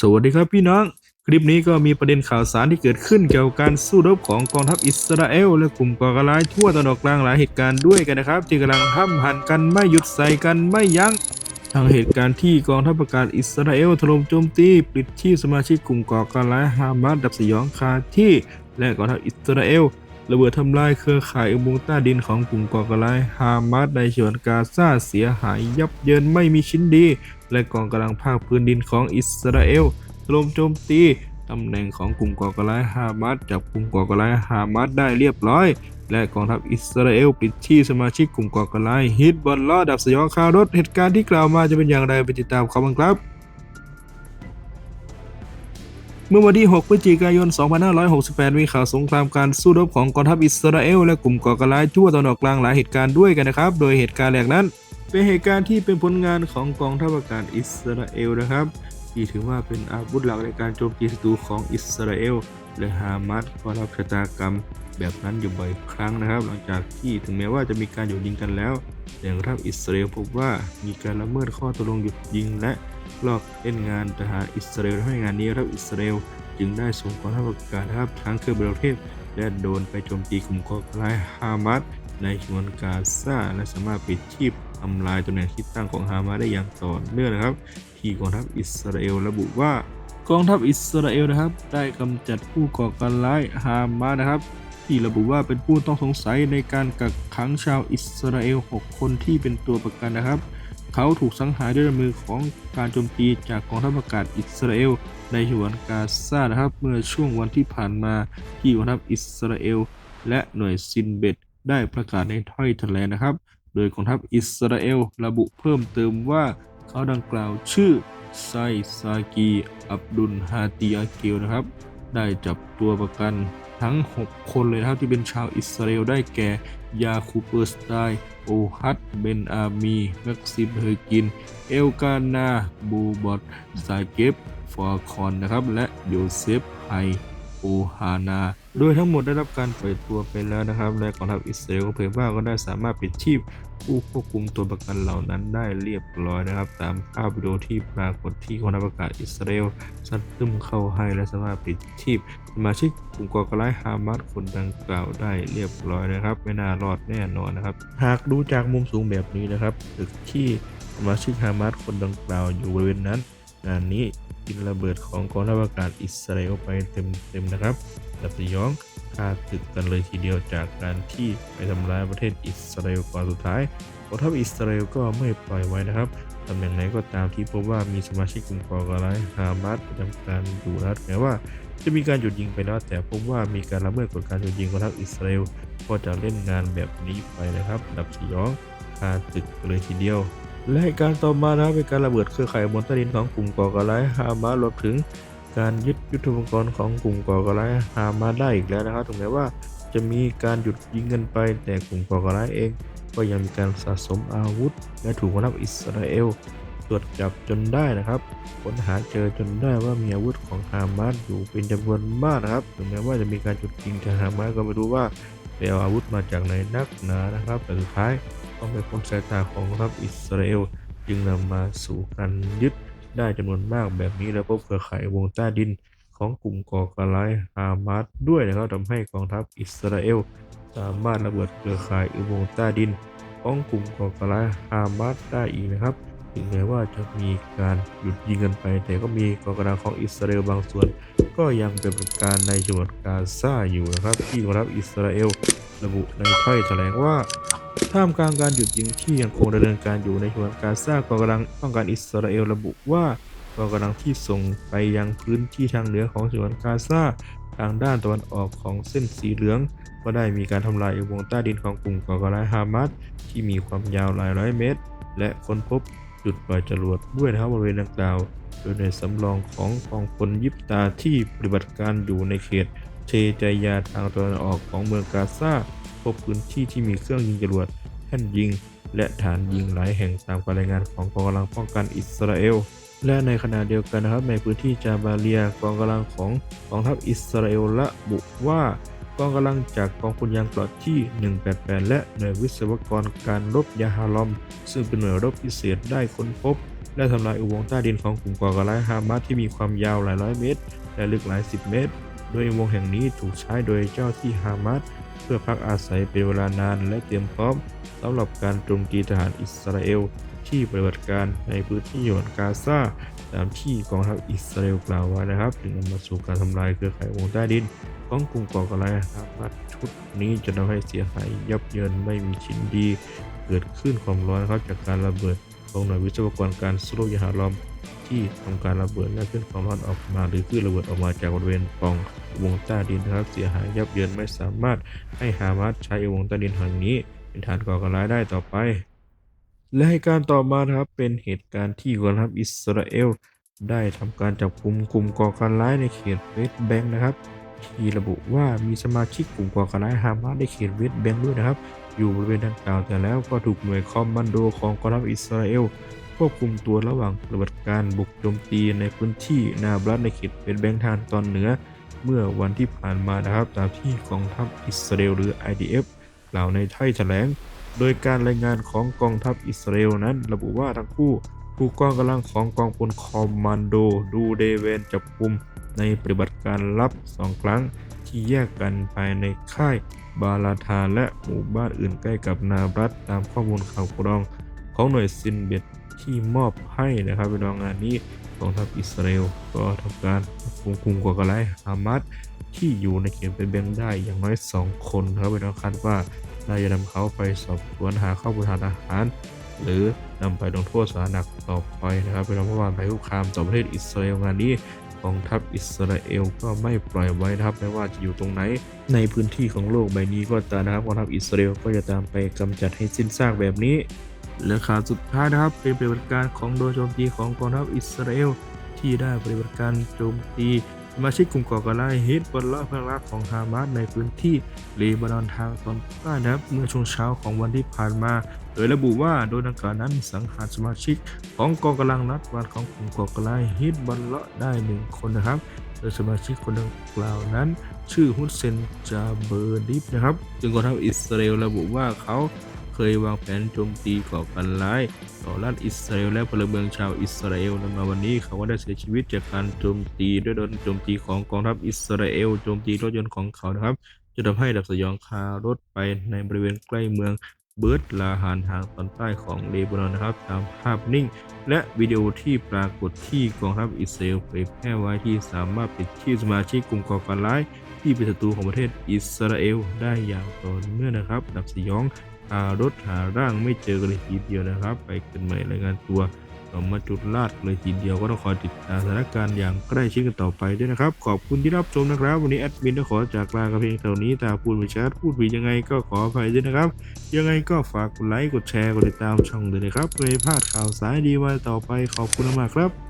สวัสดีครับพี่น้อง คลิปนี้ก็มีประเด็นข่าวสารที่เกิดขึ้นเกี่ยวกับการสู้รบของกองทัพอิสราเอล และกลุ่มก่อการร้ายทั่วตะวันออกกลางหลายเหตุการณ์ด้วยกันนะครับ ที่กำลังห้ำหันกันไม่หยุดใส่กันไม่ยัง้งทั้งเหตุการณ์ที่กองทัพอากาศอิสราเอลถล่มโจมตีปลิดที่สมาชิกกลุ่มก่อการร้ายฮามาสดับสยองคาที่ และกองทัพอิสราเอล ระเบิดทำลายเครือข่ายอุโมงค์ใต้ดินของกลุ่มก่อการร้ายฮามาสในฉวนกาซาเสียหายยับเยินไม่มีชิ้นดี และกองกำลังภาคพื้นดินของอิสราเอลถล่มโจมตีตำแหน่งของกลุ่มก่อการร้ายฮามาสจับกลุ่มก่อการร้ายฮามาสได้เรียบร้อย และกองทัพอิสราเอลปิดที่สมาชิกกลุ่มก่อการร้ายฮิตบอลล้อดับสยองคารถเหตุการณ์ที่กล่าวมาจะเป็นอย่างไรไปติดตามเขาบ้างครับ เมื่อวันที่ 6 พฤศจิกายน 2568 มีข่าวสงครามการสู้รบของกองทัพอิสราเอลและกลุ่มก่อการร้ายทั่วตะวันออกกลางหลายเหตุการณ์ด้วยกันนะครับ โดยเหตุการณ์แรกนั้น เป็นเหตุการณ์ที่เป็นผลงานของกองทัพอากาศอิสราเอลนะครับที่ถือว่าเป็นอาวุธหลักในการโจมตีศัตรูของอิสราเอลและฮามาสก็รับชะตากรรมแบบนั้นอยู่บ่อยครั้งนะครับ หลังจากที่ถึงแม้ว่าจะมีการหยุดยิงกันแล้วแต่กองทัพอิสราเอลพบว่ามีการละเมิดข้อตกลงหยุดยิงและ ลอกเล่นงานทหารอิสราเอลทำให้งานนี้รัฐอิสราเอลจึงได้ส่งกองทัพอากาศนะครับทั้งเครืองบินประเทศและโดนไปโจมตีกลุ่มก่อการร้ายฮามาสในฉนวนกาซาและสามารถปิดชีพทำลายตำแหน่งที่ตั้งของฮามาสได้อย่างต่อเนื่องนะครับ ที่กองทัพอิสราเอลระบุว่ากองทัพอิสราเอลนะครับ ได้กำจัดผู้ก่อการร้ายฮามาสนะครับ ที่ระบุว่าเป็นผู้ต้องสงสัยในการกักขังชาวอิสราเอล 6 คนที่เป็นตัวประกันนะครับ เขาถูกสังหารด้วยมือของการโจมตีจากกองทัพอากาศอิสราเอล ในฉนวนกาซานะครับ เมื่อช่วงวันที่ผ่านมาที่กองทัพอิสราเอล และหน่วยซินเบตได้ประกาศในถ้อยแถลงนะครับ โดยกองทัพอิสราเอลระบุเพิ่มเติมว่าเขาดังกล่าวชื่อไซซากี อับดุลฮาติอาเกลนะครับ ได้จับตัวประกันทั้ง 6 คนเลยนะครับที่เป็นชาวอิสราเอลได้แก่ ยาคูเปอร์สไตน์โอฮัตเบนอามีแม็กซิมเฮอร์กิน เอลกานาบูบอตซาเกฟฟอร์คอนนะครับ และโยเซฟไฮโอฮานา โดยทั้งหมดได้รับการปล่อยตัวไปแล้วนะครับ และกองทัพอิสราเอลก็เผยว่าก็ได้สามารถปิดชีพผู้ควบคุมตัวประกันเหล่านั้นได้เรียบร้อยนะครับ ตามภาพวิดีโอที่ปรากฏที่กองทัพอากาศอิสราเอลซัดตึมเข้าให้และสามารถปิดชีพสมาชิกกลุ่มก่อการร้ายฮามาสคนดังกล่าวได้เรียบร้อยนะครับ ไม่น่ารอดแน่นอนนะครับ หากดูจากมุมสูงแบบนี้นะครับตึกที่สมาชิกฮามาสคนดังกล่าวอยู่บริเวณนั้นงานนี้กินระเบิดของกองทัพอากาศอิสราเอลไปเต็มๆนะครับ ดับสยองคาตึกกันเลยทีเดียวจากการที่ไปทำร้ายประเทศอิสราเอลก่อนสุดท้ายกองทัพอิสราเอลก็ไม่ปล่อยไว้นะครับตำแหน่งไหนก็ตามที่พบว่ามีสมาชิกกลุ่มก่อการร้ายฮามาสประจำการอยู่นะครับแม้ว่าจะมีการหยุดยิงไปแล้วแต่พบว่ามีการละเมิดกฎการหยุดยิงของทัพอิสราเอลก็จะเล่นงานแบบนี้ไปนะครับดับสยองคาตึกกันเลยทีเดียว และการต่อมานะเป็นการระเบิดเครือข่ายบนใต้ดินของกลุ่มก่อการร้ายฮามาสรวมถึง การยึดยุทโธปกรณ์ของกลุ่มก่อการร้ายฮามาได้อีกแล้วนะครับถึงแม้ว่าจะมีการหยุดยิงกันไปแต่กลุ่มก่อการร้ายเอง ก็ยังมีการสะสมอาวุธ และถูกกองทัพอิสราเอลตรวจจับจนได้นะครับค้นหาเจอจนได้ว่ามีอาวุธของฮามาสอยู่เป็นจำนวนมากนะครับถึงแม้ว่าจะมีการหยุดยิงจากฮามาสก็ไม่รู้ว่าไปเอาอาวุธมาจากไหนนักหนานะครับ แต่สุดท้ายต้องไปพ้นสายตาของกองทัพอิสราเอล จึงนำมาสู่การยึด ได้จำนวนมากแบบนี้แล้วพบเครือข่ายวงใต้ดินของกลุ่มก่อการร้ายฮามาสด้วยนะครับทำให้กองทัพอิสราเอล สามารถระเบิดเครือข่ายอุโมงค์ใต้ดินของกลุ่มก่อการร้ายฮามาสได้อีกนะครับ ถึงแม้ว่าจะมีการหยุดยิงกันไป แต่ก็มีกองกำลังของอิสราเอลบางส่วน ก็ยังเป็นปฏิบัติการในจังหวัดกาซาอยู่นะครับ ที่กองทัพอิสราเอล ระบุในถ้อยแถลงว่า ท่ามกลางการหยุดยิงที่ยังคงดำเนินการอยู่ในฉนวนกาซากองกำลังป้องกันอิสราเอลระบุว่ากองกำลังที่ส่งไปยังพื้นที่ทางเหนือของฉนวนกาซาทางด้านตะวันออกของเส้นสีเหลืองก็ได้มีการทำลายอุโมงใต้ดินของกลุ่มก่อการร้ายฮามาสที่มีความยาวหลายร้อยเมตร และค้นพบจุดปล่อยจรวดด้วยนะครับบริเวณดังกล่าว โดยในสำรองของกองพลยิบตาที่ปฏิบัติการอยู่ในเขตเชจายาทางตะวันออกของเมืองกาซาพบพื้นที่ที่มีเครื่องยิงจรวด แท่นยิง และฐานยิงหลายแห่งตามการรายงานของกองกำลังป้องกันอิสราเอลและในขณะเดียวกันนะครับในพื้นที่จาบาเลียกองกำลังของกองทัพอิสราเอลระบุว่ากองกำลังจากกองพลยางเกราะที่ 188 และหน่วยวิศวกรการรบยาฮาลอม ซึ่งเป็นหน่วยรบพิเศษได้ค้นพบ และทำลายอุโมงค์ใต้ดินของกลุ่มก่อการร้ายฮามาสที่มีความยาวหลายร้อยเมตร และลึกหลายสิบเมตร โดยอุโมงค์แห่งนี้ถูกใช้โดยเจ้าที่ฮามาส เพื่อพักอาศัยเป็นเวลานานและเตรียมพร้อมสำหรับการโจมตีทหารอิสราเอล ที่ปฏิบัติการในพื้นที่หย่อนกาซาตามที่กองทัพอิสราเอลกล่าวไว้นะครับจึงนำมาสู่การทำลายเครือข่ายวงใต้ดินของกลุ่มก่อการร้ายฮามาสชุดนี้จะทำให้เสียหายยับเยินไม่มีชิ้นดี เกิดขึ้นความร้อนครับจากการระเบิดของหน่วยวิศวกรการสู้ยาหาลอม ที่ทำการระเบิดและขึ้นความร้อนออกมา หรือขึ้นระเบิดออกมาจากบริเวณป่องอุโมงใต้ดินนะครับเสียหายยับเยินไม่สามารถให้ฮามาสใช้อุโมงใต้ดินแห่งนี้ เป็นฐานก่อการร้ายได้ต่อไป และเหตุการณ์ต่อมานะครับเป็นเหตุการณ์ที่กองทัพอิสราเอลได้ทำการจับกลุ่มกลุ่มก่อการร้ายในเขตเวสต์แบงค์นะครับที่ระบุว่ามีสมาชิกกลุ่มก่อการร้ายฮามาสในเขตเวสต์แบงค์ด้วยนะครับ อยู่บริเวณดังกล่าวแต่แล้วก็ถูกหน่วยคอมมานโดของกองทัพอิสราเอล ควบคุมตัวระหว่างปฏิบัติการบุกโจมตีในพื้นที่นาบลัสในเขตเวสต์แบงทางตอนเหนือ เมื่อวันที่ผ่านมานะครับตามที่กองทัพอิสราเอลหรือ IDF กล่าวในถ้อยแถลง โดยการรายงานของกองทัพอิสราเอลนั้น ระบุว่าทั้งคู่ถูกกองกำลังของกองพลคอมมานโดดูเดเวนจับกุมในปฏิบัติการลับสองครั้งที่แยกกันภายในค่ายบาลาทาและหมู่บ้านอื่นใกล้กับนาบรัตตามข้อมูลข่าวกรองของหน่วยซินเบต ที่มอบให้นะครับเป็นรองงานนี้กองทัพอิสราเอลก็ทำการควบคุมก่อการร้ายฮามาสที่อยู่ในเขตเป็นเบงได้อย่างน้อย 2 คนนะครับเป็นรองคาดว่าน่าจะนำเขาไปสอบสวนหาข้อมูลทางทหาร หรือนำไปลงโทษสาหนักต่อไปนะครับเป็นเพราะว่าภัยคุกคามต่อประเทศอิสราเอลงานนี้กองทัพอิสราเอลก็ไม่ปล่อยไว้นะครับไม่ว่าจะอยู่ตรงไหน ในพื้นที่ของโลกใบนี้ก็ตามนะครับกองทัพอิสราเอลก็จะตามไปกำจัดให้สิ้นซากแบบนี้ และข่าวสุดท้ายนะครับเป็นปฏิบัติการของโดยโจมตีของกองทัพอิสราเอลที่ได้ปฏิบัติการโจมตีสมาชิกกลุ่มก่อการร้ายฮิตบอลเลาะเพื่อรักของฮามาสในพื้นที่เลบานอนทางตอนใต้นะครับเมื่อช่วงเช้าของวันที่ผ่านมา โดยระบุว่าโดยดังกล่าวนั้นสังหารสมาชิกของกองกำลังรัฐบาลของกลุ่มก่อการร้ายฮิตบอลเลาะได้หนึ่งคนนะครับโดยสมาชิกคนดังกล่าวนั้น ชื่อฮุสเซนจาเบอร์ดิฟนะครับจึงกองทัพอิสราเอลระบุว่าเขา เคยวางแผนโจมตีก่อการร้ายต่อรัฐอิสราเอลและพลเมืองชาวอิสราเอลในมาวันนี้เขาก็ได้เสียชีวิตจากการโจมตีด้วยโดนโจมตีของกองทัพอิสราเอลโจมตีรถยนต์ของเขานะครับจนทำให้ดับสยองคารถไปในบริเวณใกล้เมืองเบิร์ตลาฮานทางตอนใต้ของเลบานอนนะครับ ตามภาพนิ่ง และวิดีโอที่ปรากฏที่กองทัพอิสราเอลเผยแพร่ไว้ที่สามารถปิดชื่สมาชิกกลุ่มก่อการร้าย ที่เป็นศัตรูของประเทศอิสราเอลได้อย่างต่อเนื่องนะครับ ดับสยองหารถหาร่างไม่เจอกันเลยทีเดียวนะครับ ไปกันใหม่รายงานตัวต่อมาจุดลาดเลยทีเดียวก็ต้องคอยติดตามสถานการณ์อย่างใกล้ชิดกันต่อไปด้วยนะครับ ขอบคุณที่รับชมนะครับ วันนี้แอดมินต้องขอจากลากับเพียงเท่านี้แต่พูดไม่ชัดพูดผิดยังไงก็ขออภัยด้วยนะครับ ยังไงก็ฝากกดไลค์กดแชร์กดติดตามช่องด้วยนะครับเพื่อไม่พลาดข่าวสารดีวันต่อไปขอบคุณมากครับ